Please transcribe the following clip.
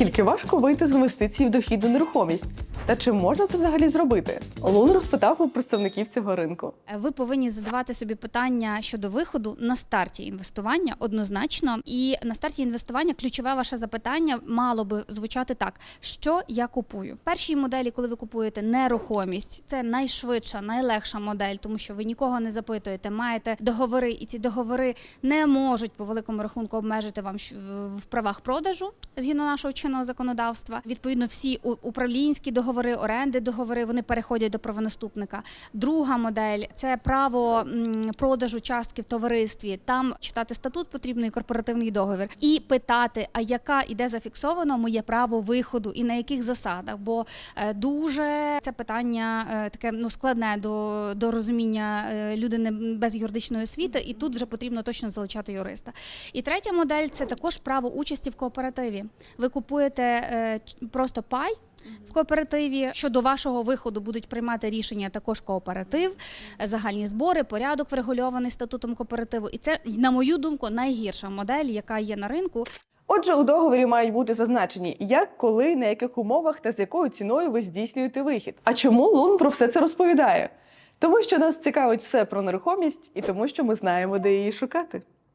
Наскільки важко вийти з інвестицій в дохідну нерухомість? Та чи можна це взагалі зробити? Лун розпитав у представників цього ринку. Е, Ви повинні задавати собі питання щодо виходу на старті інвестування однозначно. І на старті інвестування ключове ваше запитання мало би звучати так: що я купую? Першій моделі, коли ви купуєте нерухомість, це найшвидша, найлегша модель, тому що ви нікого не запитуєте, маєте договори, і ці договори не можуть по великому рахунку обмежити вам в правах продажу згідно нашого чинного законодавства. Відповідно, всі управлінські договори, оренди, договори вони переходять до правонаступника. Друга модель це право продажу частки в товаристві. Там читати статут потрібно і корпоративний договір, і питати, а яка іде зафіксовано моє право виходу і на яких засадах. Бо е, дуже це питання е, таке ну складне до, до розуміння е, людини без юридичної освіти, і тут вже потрібно точно залучати юриста. І третя модель це також право участі в кооперативі. Ви купуєте просто пай. В кооперативі щодо вашого виходу будуть приймати рішення також кооператив, загальні збори, порядок врегульований статутом кооперативу. І це, на мою думку, найгірша модель, яка є на ринку. Отже, у договорі мають бути зазначені, як, коли, на яких умовах та з якою ціною ви здійснюєте вихід. А чому Лун про все це розповідає? Тому що нас цікавить все про нерухомість і тому, що ми знаємо, де її шукати.